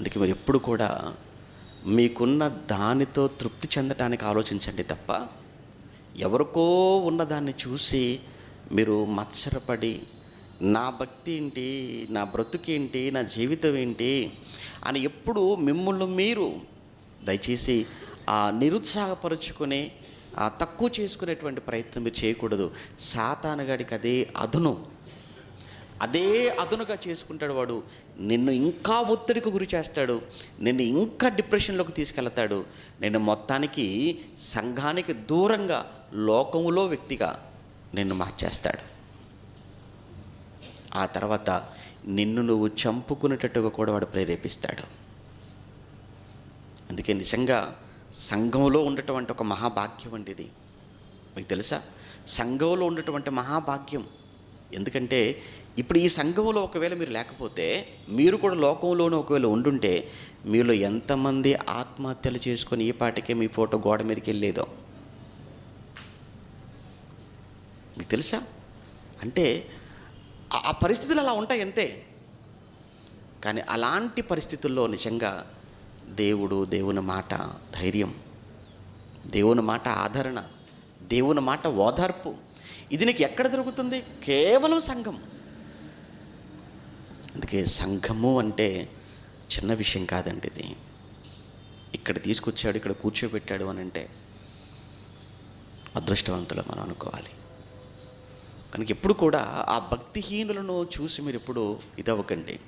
అందుకే మీరు ఎప్పుడు కూడా మీకున్న దానితో తృప్తి చెందటానికి ఆలోచించండి తప్ప ఎవరికో ఉన్నదాన్ని చూసి మీరు మత్సరపడి నా భక్తి ఏంటి నా బ్రతుకేంటి నా జీవితం ఏంటి అని ఎప్పుడు మిమ్మల్ని మీరు దయచేసి ఆ నిరుత్సాహపరుచుకుని ఆ తక్కువ చేసుకునేటువంటి ప్రయత్నం మీరు చేయకూడదు. సాతానగాడికి అదే అదును. అదే అదునుగా చేసుకుంటాడు వాడు. నిన్ను ఇంకా ఒత్తిడికి గురి చేస్తాడు. నిన్ను ఇంకా డిప్రెషన్లోకి తీసుకెళ్తాడు. నిన్ను మొత్తానికి సంఘానికి దూరంగా లోకములో వ్యక్తిగా నిన్ను మార్చేస్తాడు. ఆ తర్వాత నిన్ను నువ్వు చంపుకునేటట్టుగా కూడా వాడు ప్రేరేపిస్తాడు. అందుకే నిజంగా సంఘంలో ఉండటం అంటే ఒక మహాభాగ్యం అండి ఇది. మీకు తెలుసా? సంఘంలో ఉండటం మహాభాగ్యం. ఎందుకంటే ఇప్పుడు ఈ సంఘంలో ఒకవేళ మీరు లేకపోతే మీరు కూడా లోకంలోనే ఒకవేళ ఉండుంటే మీలో ఎంతమంది ఆత్మహత్యలు చేసుకొని ఈ పాటికే మీ ఫోటో గోడ మీదకి వెళ్ళేదో. మీకు తెలుసా? అంటే ఆ- ఆ పరిస్థితులు అలా ఉంటాయి అంతే. కానీ అలాంటి పరిస్థితుల్లో నిజంగా దేవుడు దేవుని మాట ధైర్యం దేవుని మాట ఆదరణ దేవుని మాట ఓదార్పు ఇది నీకు ఎక్కడ దొరుకుతుంది? కేవలం సంఘం. అందుకే సంఘము అంటే చిన్న విషయం కాదండి ఇది. ఇక్కడ తీసుకొచ్చాడు ఇక్కడ కూర్చోబెట్టాడు అని అంటే అదృష్టవంతులు మనం అనుకోవాలి. కనుక ఎప్పుడు కూడా ఆ భక్తిహీనులను చూసి మీరు ఎప్పుడు ఇదవ్వకండి.